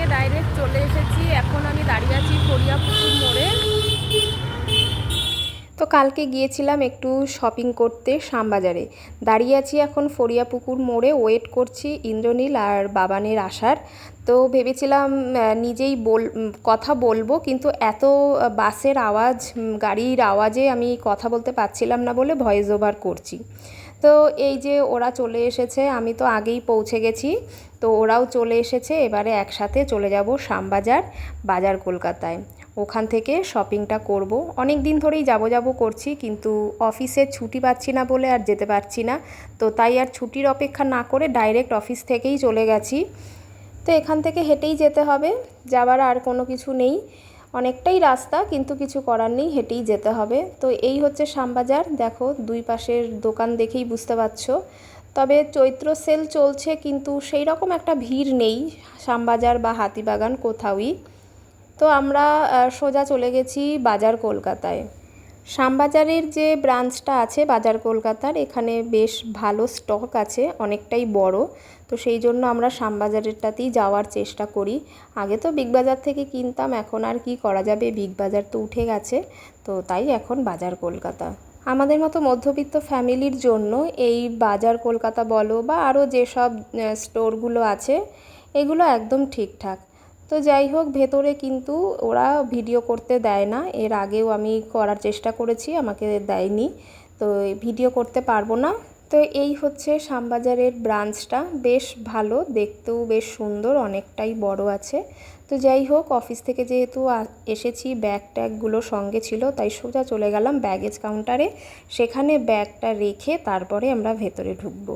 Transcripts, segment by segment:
থেকে ডাইরেক্ট চলে এসেছি। এখন আমি দাঁড়িয়ে আছি ফরিয়াপুকুর মোড়ে। তো কালকে গিয়েছিলাম একটু শপিং করতে শামবাজারে দাঁড়িয়ে আছি এখন ফরিয়াপুকুর মোড়ে ওয়েট করছি ইন্দ্রনীল আর বাবানের আসার। তো ভেবেছিলাম নিজেই বল কথা বলব, কিন্তু এত বাসের আওয়াজ গাড়ির আওয়াজে আমি কথা বলতে পারছিলাম না বলে ভয়েস ওভার করছি। তো এই যে ওরা চলে এসেছে, আমি তো আগেই পৌঁছে গেছি, তো ওরাও চলে এসেছে, এবারে একসাথে চলে যাব শ্যামবাজার, বাজার কলকাতায়। ওখান থেকে শপিংটা করব। অনেক দিন ধরেই যাব যাব করছি, কিন্তু অফিসে ছুটি পাচ্ছি না বলে আর যেতে পারছি না। তো তাই আর ছুটির অপেক্ষা না করে ডাইরেক্ট অফিস থেকেই চলে গেছি। তো এখান থেকে হেঁটেই যেতে হবে। যাবার আর কোনো কিছু নেই। অনেকটাই রাস্তা, কিন্তু কিছু করার নেই, হেঁটেই যেতে হবে। তো এই হচ্ছে শ্যামবাজার। দেখো, দুই পাশের দোকান দেখেই বুঝতে পারছ। তবে চৈত্র সেল চলছে, কিন্তু সেই রকম একটা ভিড় নেই শ্যামবাজার বা হাতিবাগান কোথাওই। তো আমরা সোজা চলে গেছি বাজার কলকাতায়। শ্যামবাজারের যে ব্রাঞ্চটা আছে বাজার কলকাতার, এখানে বেশ ভালো স্টক আছে, অনেকটাই বড়। তো সেই জন্য আমরা শ্যামবাজারেরটাতেই যাওয়ার চেষ্টা করি। আগে তো বিগ বাজার থেকে কিনতাম, এখন আর কি করা যাবে? বিগ বাজার তো উঠে গেছে, তো তাই এখন বাজার কলকাতা। আমাদের মতো মধ্যবিত্ত ফ্যামিলির জন্য এই বাজার কলকাতা বলো বা আরও যেসব স্টোরগুলো আছে, এগুলো একদম ঠিকঠাক। তো যাই হোক, ভেতরে কিন্তু ওরা ভিডিও করতে দেয় না। এর আগেও আমি করার চেষ্টা করেছি, আমাকে দেয়নি। তো ভিডিও করতে পারব না। তো এই হচ্ছে শ্যামবাজারের ব্রাঞ্চটা। বেশ ভালো, দেখতেও বেশ সুন্দর, অনেকটাই বড় আছে। তো যাই হোক, অফিস থেকে যেহেতু এসেছি, ব্যাগ ট্যাগগুলো সঙ্গে ছিল, তাই সোজা চলে গেলাম ব্যাগেজ কাউন্টারে। সেখানে ব্যাগটা রেখে তারপরে আমরা ভেতরে ঢুকবো।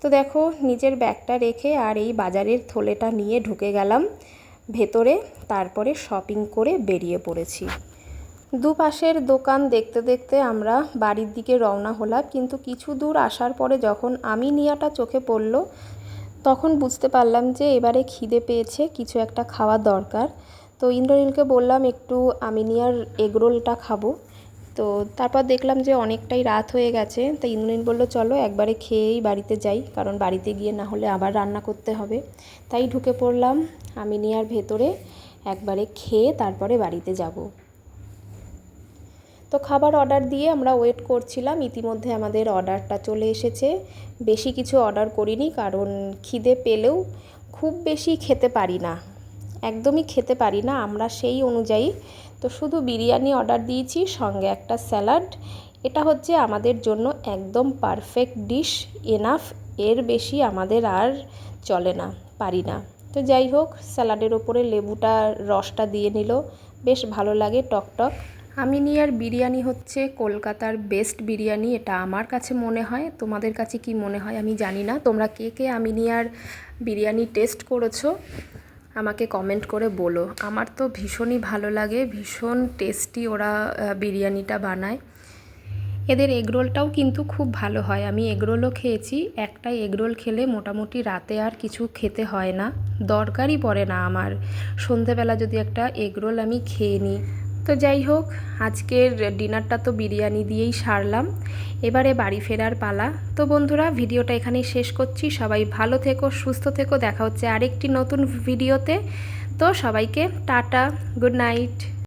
তো দেখো, নিজের ব্যাগটা রেখে আর এই বাজারের থলেটা নিয়ে ঢুকে গেলাম। ভেতরে, তারপরে শপিং করে বেরিয়ে পড়েছি। দুপাশের দোকান দেখতে দেখতে আমরা বাড়ির দিকে রওনা হলাম, কিন্তু কিছু দূর আসার পরে যখন আমি নিয়াটা চোখে পড়ল, তখন বুঝতে পারলাম যে এবারে খিদে পেয়েছে, কিছু একটা খাওয়া দরকার। তো ইন্দ্রনীলকে বললাম, একটু আমিনিয়ার এগরোলটা খাব। তো তারপর দেখলাম যে অনেকটাই রাত হয়ে গেছে, তো ইন্দ্রনীল বলল, চলো একবারে খেয়েই বাড়িতে যাই, কারণ বাড়িতে গিয়ে না হলে আবার রান্না করতে হবে। তাই ঢুকে পড়লাম আমিনিয়ার ভেতরে, একবারে খেয়ে তারপরে বাড়িতে যাব। তো খাবার অর্ডার দিয়ে আমরা ওয়েট করছিলাম, ইতিমধ্যে আমাদের অর্ডারটা চলে এসেছে। বেশি কিছু অর্ডার করিনি, কারণ খিদে পেলেও খুব বেশি খেতে পারি না। একদমই খেতে পারি না, আমরা সেই অনুযায়ী। তো শুধু বিরিয়ানি অর্ডার দিয়েছি, সঙ্গে একটা স্যালাড এটা হচ্ছে আমাদের জন্য একদম পারফেক্ট ডিশ এনাফ এর বেশি আমাদের আর চলে না, পারি না। তো যাই হোক স্যালাডের ওপরে লেবুটা, রসটা দিয়ে নিল, বেশ ভালো লাগে, টক টক। আমিনিয়ার বিরিয়ানি হচ্ছে কলকাতার বেস্ট বিরিয়ানি, এটা আমার কাছে মনে হয়। তোমাদের কাছে কি মনে হয় আমি জানি না। তোমরা কে কে আমি আমিনিয়ার বিরিয়ানি টেস্ট করেছ? আমাকে কমেন্ট করে বলো। আমার তো ভীষণই ভালো লাগে, ভীষণ টেস্টি ওরা বিরিয়ানিটা বানায়। এদের এগরোলটাও কিন্তু খুব ভালো হয়। আমি এগরোলও খেয়েছি, একটা এগরোল খেলে মোটামুটি রাতে আর কিছু খেতে হয় না। দরকারই পড়ে না আমার। সন্ধেবেলা যদি একটা এগরোল আমি খেয়ে নিই। তো যাই হোক, আজকের ডিনারটা তো বিরিয়ানি দিয়েই সারলাম। এবারে বাড়ি ফেরার পালা। তো বন্ধুরা, ভিডিওটা এখানেই শেষ করছি। সবাই ভালো থেকো, সুস্থ থেকো। দেখা হচ্ছে আরেকটি নতুন ভিডিওতে। তো সবাইকে টাটা, গুড নাইট।